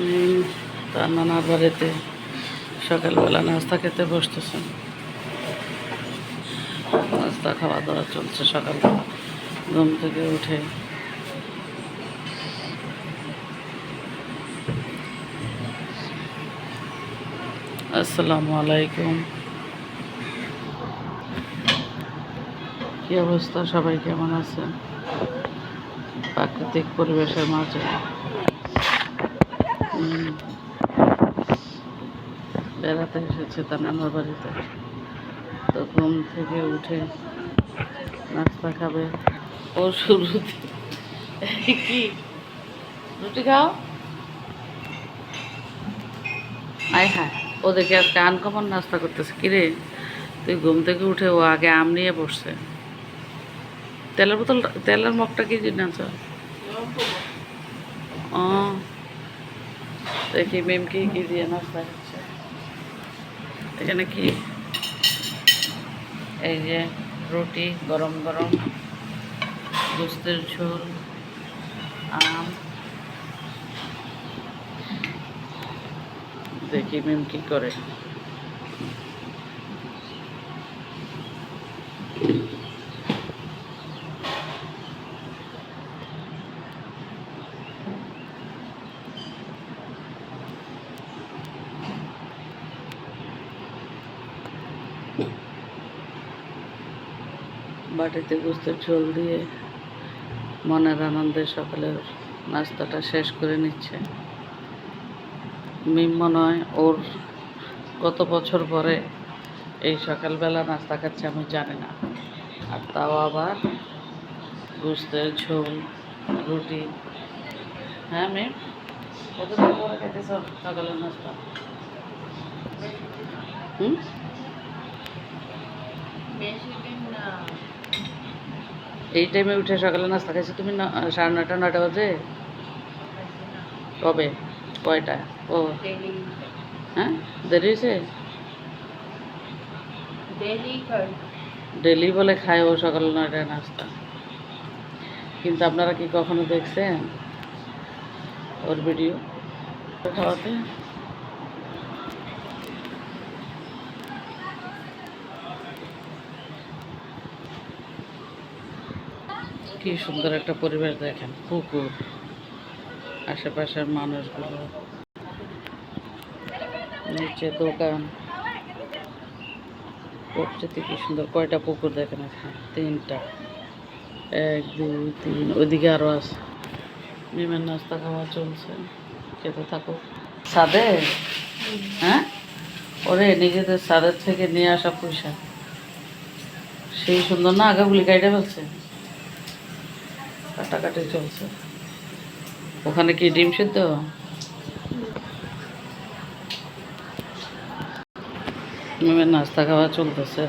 উম, তার নানার বাড়িতে সকালবেলা নাস্তা খেতে বসতেছেন নাস্তা খাওয়া দাওয়া চলছে সকালবেলা। ঘুম থেকে উঠে আসসালামু আলাইকুম। কি অবস্থা? সবাই কেমন আছে? প্রাকৃতিক পরিবেশের মাঝে। বেড়াতে এসেছে তার নানার বাড়িতে। তো ঘুম থেকে উঠে নাস্তা খাবে। ও শুরুতে কি? রুটি খাও? আয় হ্যাঁ ও দেখে আজকে আনকমন নাস্তা করতেছে। কিরে তুই ঘুম থেকে উঠে ও আগে আম নিয়ে বসছে। তেলের বোতল তেলের মগটা কি জিনিস ও দেখি মেম কি কি দিয়ে নাস্তা হচ্ছে এখানে কি? এই যে রুটি, গরম গরম। গোস্তের ঝোল, আম। দেখি মেম কি করে। বাটিতে গোস্তের ঝোল দিয়ে মনের আনন্দে সকালের নাস্তাটা শেষ করে নিচ্ছে। মিম হয় ওর কত বছর পরে এই সকালবেলা নাস্তা খাচ্ছে আমি জানি না। আর তাও আবার গোস্তের ঝোল, রুটি। হ্যাঁ মিম? কতদিন পরে খেতেছ সকালের নাস্তা? হুম? এই টাইমে উঠে সকালে নাস্তা খাইছো তুমি? সাড়ে নয়টা নয়টা বাজে? কবে? কয়টা? ও। হ্যাঁ? দেরি হয়েছে? ডেলি বলে খায় ও সকাল নয়টায় নাস্তা। কিন্তু আপনারা কি কখনো দেখছেন ওর ভিডিও খাওয়াতে? কি সুন্দর একটা পরিবেশ দেখেন, পুকুর, আশেপাশের মানুষগুলো, নিচে দোকান। প্রকৃতি কি সুন্দর, কয়টা পুকুর দেখেন এখানে? তিনটা। এক, দুই, তিন, ওইদিকে আরও আছে। বিমান নাস্তা খাওয়া চলছে, খেতে থাকো সাদে হ্যাঁ? ওরে, নিজেদের সাদের থেকে নিয়ে আসা পয়সা। সেই সুন্দর না, আগাগুলি কাইটে ফেলছে? কাটাকাটি চলছে। ওখানে কি ডিম সিদ্ধ? নাস্তা খাওয়া চলতেছে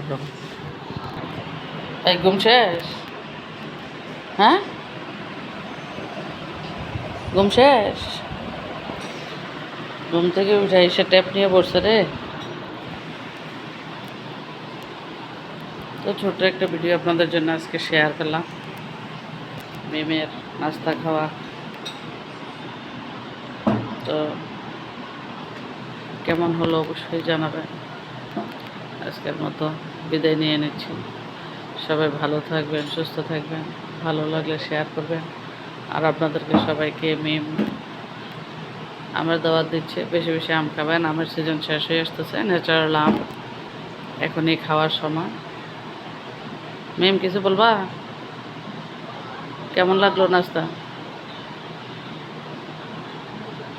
একদম শেষ? হ্যাঁ? ঘুম শেষ? ঘুম থেকে উঠে এসে ট্যাপ নিয়ে বসছে রে। তো ছোট্ট একটা ভিডিও আপনাদের জন্য আজকে শেয়ার করলাম। মেমের নাস্তা খাওয়া। তো কেমন হলো অবশ্যই জানাবেন। আজকের মতো বিদায় নিয়ে নিচ্ছি। সবাই ভালো থাকবেন, সুস্থ থাকবেন, ভালো লাগলে শেয়ার করবেন। আর আপনাদেরকে সবাইকে মেম আমের দাওয়াত দিচ্ছে। বেশি বেশি আম খাবেন। আমের সিজন শেষ হয়ে আসতেছে। ন্যাচারাল আম। এখনই খাওয়ার সময়। মেম কিছু বলবা? কেমন লাগল নাস্তা?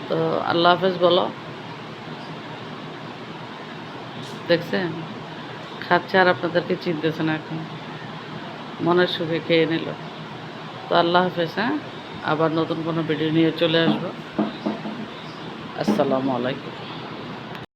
তো আল্লাহ হাফেজ বলো। দেখছেন? খাচ্ছে আর আপনাদেরকে চিনতেছে না এখন। মনের সুখে খেয়ে নিল। তো আল্লাহ হাফেজ হ্যাঁ? আবার নতুন কোনো ভিডিও নিয়ে চলে আসব। আসসালামু আলাইকুম।